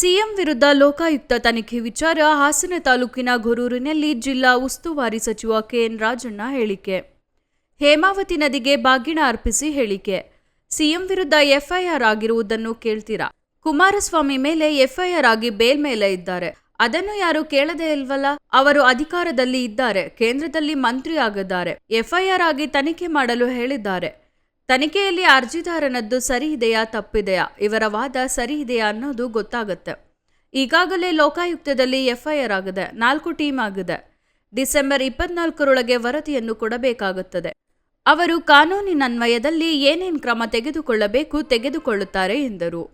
CM ವಿರುದ್ಧ ಲೋಕಾಯುಕ್ತ ತನಿಖೆ ವಿಚಾರ ಹಾಸನ ತಾಲೂಕಿನ ಗೊರೂರಿನಲ್ಲಿ ಜಿಲ್ಲಾ ಉಸ್ತುವಾರಿ ಸಚಿವ ಕೆಎನ್ ರಾಜಣ್ಣ ಹೇಳಿಕೆ. ಹೇಮಾವತಿ ನದಿಗೆ ಬಾಗಿಣ ಅರ್ಪಿಸಿ ಹೇಳಿಕೆ. ಸಿಎಂ ವಿರುದ್ಧ ಎಫ್ಐಆರ್ ಆಗಿರುವುದನ್ನು ಕೇಳ್ತೀರಾ? ಕುಮಾರಸ್ವಾಮಿ ಮೇಲೆ ಎಫ್ಐಆರ್ ಆಗಿ ಬೇಲ್ ಮೇಲೆ ಇದ್ದಾರೆ. ಅದನ್ನು ಯಾರು ಕೇಳದೇ ಇಲ್ವಲ್ಲ? ಅವರು ಅಧಿಕಾರದಲ್ಲಿ ಇದ್ದಾರೆ. ಕೇಂದ್ರದಲ್ಲಿ ಮಂತ್ರಿ ಆಗಿದ್ದಾರೆ ಎಫ್ಐಆರ್ ಆಗಿ ತನಿಖೆ ಮಾಡಲು ಹೇಳಿದ್ದಾರೆ. ತನಿಖೆಯಲ್ಲಿ ಅರ್ಜಿದಾರನದ್ದು ಸರಿ ಇದೆಯಾ ತಪ್ಪಿದೆಯಾ ಇವರ ವಾದ ಸರಿ ಇದೆಯಾ ಅನ್ನೋದು ಗೊತ್ತಾಗುತ್ತೆ. ಈಗಾಗಲೇ ಲೋಕಾಯುಕ್ತದಲ್ಲಿ ಎಫ್ಐಆರ್ ಆಗಿದೆ ನಾಲ್ಕು ಟೀಮ್ ಆಗಿದೆ. ಡಿಸೆಂಬರ್ ಇಪ್ಪತ್ನಾಲ್ಕರೊಳಗೆ ವರದಿಯನ್ನು ಕೊಡಬೇಕಾಗುತ್ತದೆ. ಅವರು ಕಾನೂನಿನನ್ವಯದಲ್ಲಿ ಏನೇನು ಕ್ರಮ ತೆಗೆದುಕೊಳ್ಳಬೇಕು ತೆಗೆದುಕೊಳ್ಳುತ್ತಾರೆ ಎಂದರು.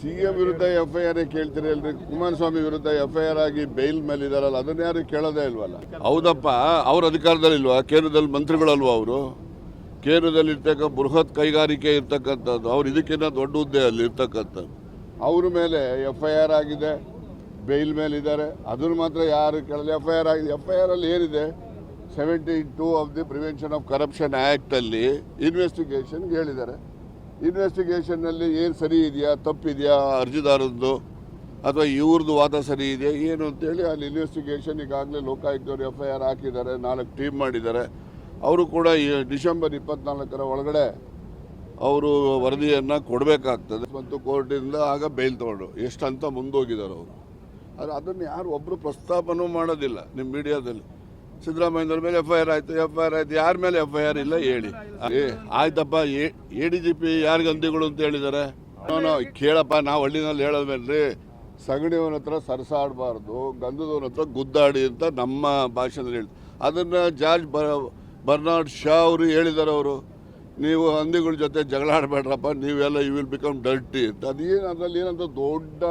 ಸಿಎಂ ವಿರುದ್ಧ ಎಫ್ಐಆರ್ ಐ ಆರ್ ಕೇಳ್ತೀರಿ ಅಲ್ರಿ ಕುಮಾರಸ್ವಾಮಿ ವಿರುದ್ಧ ಎಫ್ಐಆರ್ ಐ ಆರ್ ಆಗಿ ಬೈಲ್ ಮೇಲೆ ಇದಾರಲ್ಲ ಅದನ್ನ ಯಾರು ಕೇಳೋದೇ ಇಲ್ವಲ್ಲ? ಹೌದಪ್ಪ ಅವ್ರ ಅಧಿಕಾರದಲ್ಲಿ ಇಲ್ವಾ ಕೇಂದ್ರದಲ್ಲಿ ಮಂತ್ರಿಗಳಲ್ವಾ ಅವರು? ಕೇಂದ್ರದಲ್ಲಿ ಇರ್ತಕ್ಕ ಬೃಹತ್ ಕೈಗಾರಿಕೆ ಇರ್ತಕ್ಕಂಥದ್ದು, ಅವ್ರು ಇದಕ್ಕಿಂತ ದೊಡ್ಡ ಹುದ್ದೆ ಅಲ್ಲಿ ಇರ್ತಕ್ಕಂಥದ್ದು ಅವ್ರ ಮೇಲೆ ಎಫ್ ಐ ಆರ್ ಆಗಿದೆ ಬೈಲ್ ಮೇಲೆ ಇದ್ದಾರೆ ಅದನ್ನು ಮಾತ್ರ ಯಾರು ಕೇಳಲ್ಲ. ಎಫ್ ಐ ಆರ್ ಆಗಿದೆ. ಎಫ್ ಐ ಆರ್ ಅಲ್ಲಿ ಏನಿದೆ? Seventy two of the prevention of corruption ಆ್ಯಕ್ಟಲ್ಲಿ ಇನ್ವೆಸ್ಟಿಗೇಷನ್ಗೆ ಹೇಳಿದ್ದಾರೆ. ಇನ್ವೆಸ್ಟಿಗೇಷನ್ನಲ್ಲಿ ಏನು ಸರಿ ಇದೆಯಾ, ತಪ್ಪಿದೆಯಾ, ಅರ್ಜಿದಾರದ್ದು, ಅಥವಾ ಇವ್ರದ್ದು ವಾದ ಸರಿ ಇದೆಯಾ, ಏನು ಅಂತೇಳಿ ಅಲ್ಲಿ ಇನ್ವೆಸ್ಟಿಗೇಷನ್ ಈಗಾಗಲೇ ಲೋಕಾಯುಕ್ತವ್ರು ಎಫ್ ಐ ಆರ್ ಹಾಕಿದ್ದಾರೆ, ನಾಲ್ಕು ಟೀಮ್ ಮಾಡಿದ್ದಾರೆ. ಅವರು ಕೂಡ ಈ ಡಿಸೆಂಬರ್ ಇಪ್ಪತ್ನಾಲ್ಕರ ಒಳಗಡೆ ಅವರು ವರದಿಯನ್ನು ಕೊಡಬೇಕಾಗ್ತದೆ. ಮತ್ತು ಕೋರ್ಟಿಂದ ಆಗ ಬೇಲ್ ತಗೊಂಡು. ಎಷ್ಟಂತ ಮುಂದೋಗಿದ್ದಾರೆ ಅವರು. ಆದರೆ ಅದನ್ನು ಯಾರು ಒಬ್ಬರು ಪ್ರಸ್ತಾಪನೂ ಮಾಡೋದಿಲ್ಲ ನಿಮ್ಮ ಮೀಡಿಯಾದಲ್ಲಿ. ಸಿದ್ದರಾಮಯ್ಯವ್ರ ಮೇಲೆ ಎಫ್ ಐ ಆರ್ ಆಯಿತು ಎಫ್ ಐ ಆರ್ ಆಯಿತು, ಯಾರ ಮೇಲೆ ಎಫ್ ಐ ಆರ್ ಇಲ್ಲ ಹೇಳಿ. ಆಯ್ತಪ್ಪ, ಎ ಡಿ ಜಿ ಪಿ ಯಾರು ಗಂಧಿಗಳು ಅಂತ ಹೇಳಿದ್ದಾರೆ ನೋ ಕೇಳಪ್ಪ, ನಾವು ಹಳ್ಳಿನಲ್ಲಿ ಹೇಳೋದ್ಮೇಲೆ ಸಗಣಿಯವನ ಹತ್ರ ಸರಸಾಡಬಾರ್ದು ಗಂಧದವನ ಹತ್ರ ಗುದ್ದಾಡಿ ಅಂತ ನಮ್ಮ ಭಾಷೆಯಲ್ಲಿ ಹೇಳಿ ಅದನ್ನು ಜಾರ್ಜ್ ಬ ಬರ್ನಾರ್ಡ್ ಶಾ ಅವರು ಹೇಳಿದ್ದಾರೆ ಅವರು ನೀವು ಹಂದಿಗಳ ಜೊತೆ ಜಗಳ ಆಡಬೇಡ್ರಪ್ಪ ನೀವೆಲ್ಲ ಯು ವಿಲ್ ಬಿಕಮ್ ಡರ್ಟಿ ಅಂತ. ಅದೇನು ಅದರಲ್ಲಿ ಏನಂತ ದೊಡ್ಡ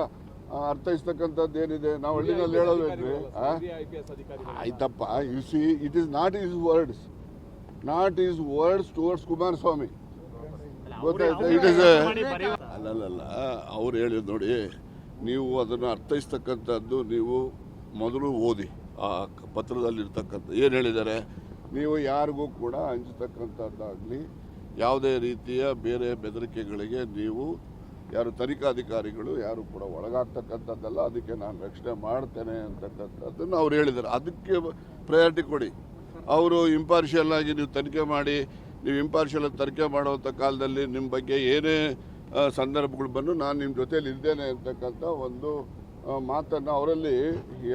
ಅರ್ಥೈಸ್ತಕ್ಕಂಥದ್ದು ಏನಿದೆ? ನಾವು ಹಳ್ಳಿನಲ್ಲಿ ಹೇಳೋದ್ರಿ ಆಯ್ತಪ್ಪ you see it is not is words not is words towards Kumaraswamy. ಗೊತ್ತಾಯ್ತಾ? ಇಟ್ ಈಸ್ ಅಲ್ಲಲ್ಲ ಅವ್ರು ಹೇಳಿದ್ರು ನೋಡಿ ನೀವು ಅದನ್ನು ಅರ್ಥೈಸ್ತಕ್ಕಂಥದ್ದು ನೀವು ಮೊದಲು ಓದಿ ಆ ಪತ್ರದಲ್ಲಿರ್ತಕ್ಕಂಥ ಏನು ಹೇಳಿದ್ದಾರೆ? ನೀವು ಯಾರಿಗೂ ಕೂಡ ಹಂಚತಕ್ಕಂಥದ್ದಾಗಲಿ, ಯಾವುದೇ ರೀತಿಯ ಬೇರೆ ಬೆದರಿಕೆಗಳಿಗೆ ನೀವು ಯಾರು ತನಿಖಾಧಿಕಾರಿಗಳು, ಯಾರು ಕೂಡ ಒಳಗಾಗ್ತಕ್ಕಂಥದ್ದಲ್ಲ, ಅದಕ್ಕೆ ನಾನು ರಕ್ಷಣೆ ಮಾಡ್ತೇನೆ ಅಂತಕ್ಕಂಥದ್ದನ್ನು ಅವ್ರು ಹೇಳಿದ್ದಾರೆ. ಅದಕ್ಕೆ ಪ್ರಯಾರಿಟಿ ಕೊಡಿ. ಅವರು ಇಂಪಾರ್ಷಿಯಲ್ ಆಗಿ ನೀವು ತನಿಖೆ ಮಾಡಿ, ನೀವು ಇಂಪಾರ್ಷಿಯಲ್ ತನಿಖೆ ಮಾಡುವಂಥ ಕಾಲದಲ್ಲಿ ನಿಮ್ಮ ಬಗ್ಗೆ ಏನೇ ಸಂದರ್ಭಗಳು ಬಂದು ನಾನು ನಿಮ್ಮ ಜೊತೆಯಲ್ಲಿ ಇದ್ದೇನೆ ಅಂತಕ್ಕಂಥ ಒಂದು ಮಾತನ್ನು ಅವರಲ್ಲಿ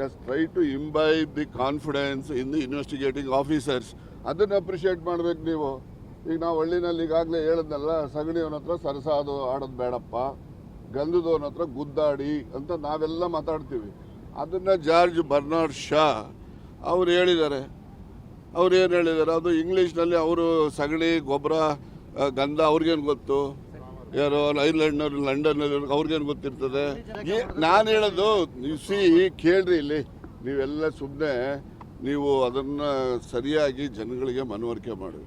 as try to imbibe the confidence in the investigating officers ಅದನ್ನು ಅಪ್ರಿಷಿಯೇಟ್ ಮಾಡ್ಬೇಕು ನೀವು. ಈಗ ನಾವು ಹಳ್ಳಿನಲ್ಲಿ ಈಗಾಗಲೇ ಹೇಳಿದ್ನಲ್ಲ ಸಗಣಿಯವನ ಹತ್ರ ಸರಸಾದು ಆಡೋದು ಬೇಡಪ್ಪ ಗಂಧದವನ ಹತ್ರ ಗುದ್ದಾಡಿ ಅಂತ ನಾವೆಲ್ಲ ಮಾತಾಡ್ತೀವಿ. ಅದನ್ನು ಜಾರ್ಜ್ ಬರ್ನಾರ್ಡ್ ಶಾ ಅವ್ರು ಹೇಳಿದ್ದಾರೆ. ಅವ್ರು ಏನು ಹೇಳಿದ್ದಾರೆ? ಅದು ಇಂಗ್ಲೀಷ್ನಲ್ಲಿ ಅವರು ಸಗಣಿ, ಗೊಬ್ಬರ ಗಂಧ ಅವ್ರಿಗೇನು ಗೊತ್ತು? ಯಾರು ಐರ್ಲೆಂಡ್ನವ್ರು, ಲಂಡನ್ನವ್ರು, ಅವ್ರಿಗೇನು ಗೊತ್ತಿರ್ತದೆ? ನಾನು ಹೇಳೋದು ನೀವು ಸಿ ಕೇಳ್ರಿ ಇಲ್ಲಿ. ನೀವೆಲ್ಲ ಸುಮ್ಮನೆ ನೀವು ಅದನ್ನು ಸರಿಯಾಗಿ ಜನಗಳಿಗೆ ಮನವರಿಕೆ ಮಾಡಿ.